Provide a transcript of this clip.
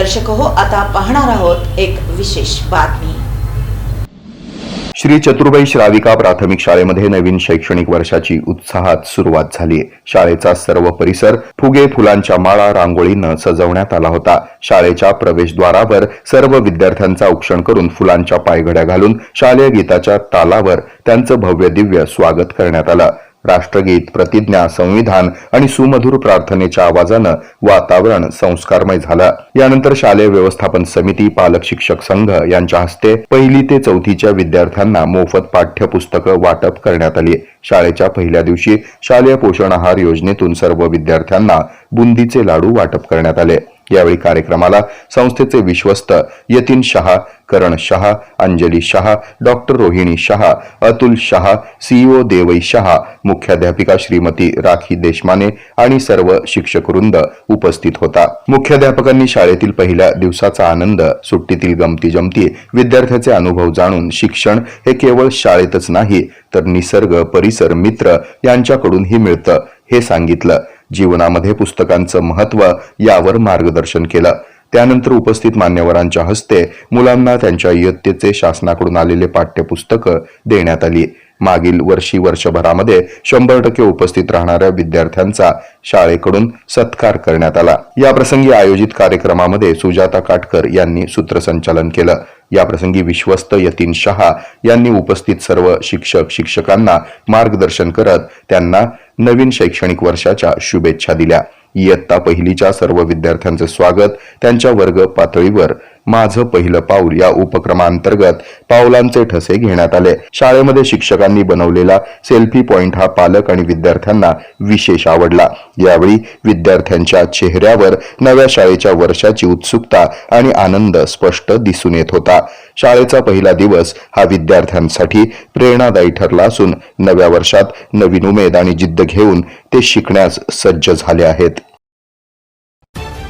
दर्शक हो आता पाहणार आहोत एक विशेष बातमी. श्री चतुर्बाई श्राविका प्राथमिक शाळेमध्ये नवीन शैक्षणिक वर्षाची उत्साहात सुरुवात झाली. शाळेचा सर्व परिसर फुगे फुलांच्या माळा रांगोळीनं सजवण्यात आला होता. शाळेच्या प्रवेशद्वारावर सर्व विद्यार्थ्यांचा उक्षण करून फुलांच्या पायघड्या घालून शालेय गीताच्या तालावर त्यांचं भव्य दिव्य स्वागत करण्यात आलं. राष्ट्रगीत प्रतिज्ञा संविधान आणि सुमधुर प्रार्थनेच्या आवाजानं वातावरण संस्कारमय झालं. यानंतर शालेय व्यवस्थापन समिती पालक शिक्षक संघ यांच्या हस्ते पहिली ते चौथीच्या विद्यार्थ्यांना मोफत पाठ्यपुस्तकं वाटप करण्यात आली. शाळेच्या पहिल्या दिवशी शालेय पोषण आहार योजनेतून सर्व विद्यार्थ्यांना बुंदीचे लाडू वाटप करण्यात आले. यावेळी कार्यक्रमाला संस्थेचे विश्वस्त यतीन शहा करण शहा अंजली शहा डॉक्टर रोहिणी शहा अतुल शहा सीईओ देवई शहा मुख्याध्यापिका श्रीमती राखी देशमाने आणि सर्व शिक्षकवृंद उपस्थित होता. मुख्याध्यापकांनी शाळेतील पहिल्या दिवसाचा आनंद सुट्टीतील गमती जमती विद्यार्थ्याचे अनुभव जाणून शिक्षण हे केवळ शाळेतच नाही तर निसर्ग परिसर मित्र यांच्याकडूनही मिळतं हे सांगितलं. जीवनामध्ये पुस्तकांचं महत्त्व यावर मार्गदर्शन केलं. त्यानंतर उपस्थित मान्यवरांच्या हस्ते मुलांना त्यांच्या इयत्तेचे शासनाकडून आलेले पाठ्यपुस्तकं देण्यात आली. मागील वर्षी वर्षभरामध्ये शंभर टक्के उपस्थित राहणाऱ्या विद्यार्थ्यांचा शाळेकडून सत्कार करण्यात आला. या प्रसंगी आयोजित कार्यक्रमामध्ये सुजाता काटकर यांनी सूत्रसंचालन केलं. याप्रसंगी विश्वस्त यतीन शहा यांनी उपस्थित सर्व शिक्षक शिक्षकांना मार्गदर्शन करत त्यांना नवीन शैक्षणिक वर्षाच्या शुभेच्छा दिल्या. इयत्ता पहिलीच्या सर्व विद्यार्थ्यांचे स्वागत त्यांच्या वर्ग पातळीवर माझं पहिलं पाऊल या उपक्रमांतर्गत पावलांचे ठसे घेण्यात आले. शाळेमध्ये शिक्षकांनी बनवलेला सेल्फी पॉइंट हा पालक आणि विद्यार्थ्यांना विशेष आवडला. यावेळी विद्यार्थ्यांच्या चेहऱ्यावर नव्या शाळेच्या वर्षाची उत्सुकता आणि आनंद स्पष्ट दिसून येत होता. शाळेचा पहिला दिवस हा विद्यार्थ्यांसाठी प्रेरणादायी ठरला असून नव्या वर्षात नवीन उमेद आणि जिद्द घेऊन ते शिकण्यास सज्ज झाले आहेत.